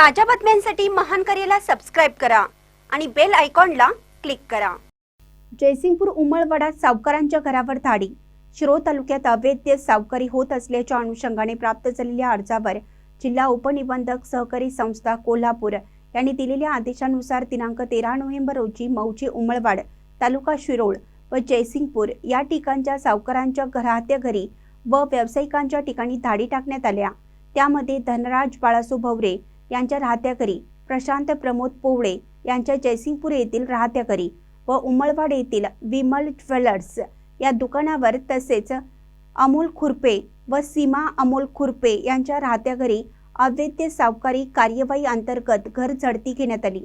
ताज्या बातम्यांसाठी महान करेला सबस्क्राईब करा आणि बेल आयकॉनला क्लिक करा. जयसिंगपूर उमळवाडा सावकारांच्या घरावर धाडी. शिरो तालुक्यात अवैध सावकारी होत असल्याच्या अनुषंगाने प्राप्त झालेल्या अर्जावर जिल्हा उपनिबंधक सहकारी संस्था कोल्हापूर यांनी दिलेल्या आदेशानुसार दिनांक तेरा नोव्हेंबर रोजी मौजी उमळवाड तालुका शिरोळ व जयसिंगपूर या ठिकाणच्या सावकारांच्या घरात्या घरी व व्यावसायिकांच्या ठिकाणी धाडी टाकण्यात आल्या. त्यामध्ये धनराज बाळासू भवरे यांच्या राहत्या घरी. प्रशांत प्रमोद पोवळे यांच्या जयसिंगपूर येथील राहत्या घरी व उमळवाड येथील विमल ज्वेलर्स या दुकानावर तसेच अमोल खुरपे व सीमा अमोल खुरपे यांच्या राहत्या घरी अवैध सावकारी कार्यवाही अंतर्गत घर झडती घेण्यात आली.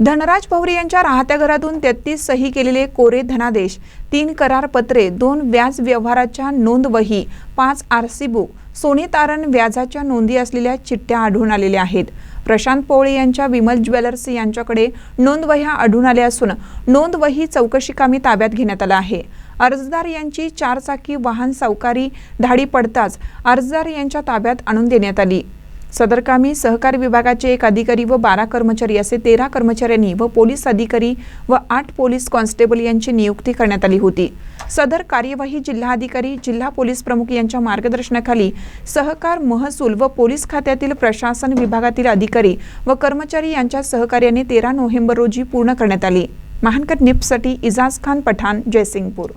धनराज पवरे यांच्या राहत्या घरातून तेहतीस सही केलेले कोरे धनादेश तीन करारपत्रे दोन व्याज व्यवहाराच्या नोंदवही पाच आरसी बुक सोने तारण व्याजाच्या नोंदी असलेल्या चिठ्ठ्या आढळून आलेल्या आहेत. प्रशांत पोळे यांच्या विमल ज्वेलर्स यांच्याकडे नोंदवह्या आढळून आल्या असून नोंदवही चौकशीकामी ताब्यात घेण्यात आला आहे. अर्जदार यांची चारचाकी वाहन सावकारी धाडी पडताच अर्जदार यांच्या ताब्यात आणून देण्यात आली. सदर कामी सहकार विभागाचे एक अधिकारी व बारा कर्मचारी असे तेरा कर्मचाऱ्यांनी व पोलीस अधिकारी व आठ पोलीस कॉन्स्टेबल यांची नियुक्ती करण्यात आली होती. सदर कार्यवाही जिल्हाधिकारी जिल्हा पोलीस प्रमुख यांच्या मार्गदर्शनाखाली सहकार महसूल व पोलीस खात्यातील प्रशासन विभागातील अधिकारी व कर्मचारी यांच्या सहकार्याने तेरा नोव्हेंबर रोजी पूर्ण करण्यात आली. महानकर निपसाठी इजाज खान पठाण जयसिंगपूर.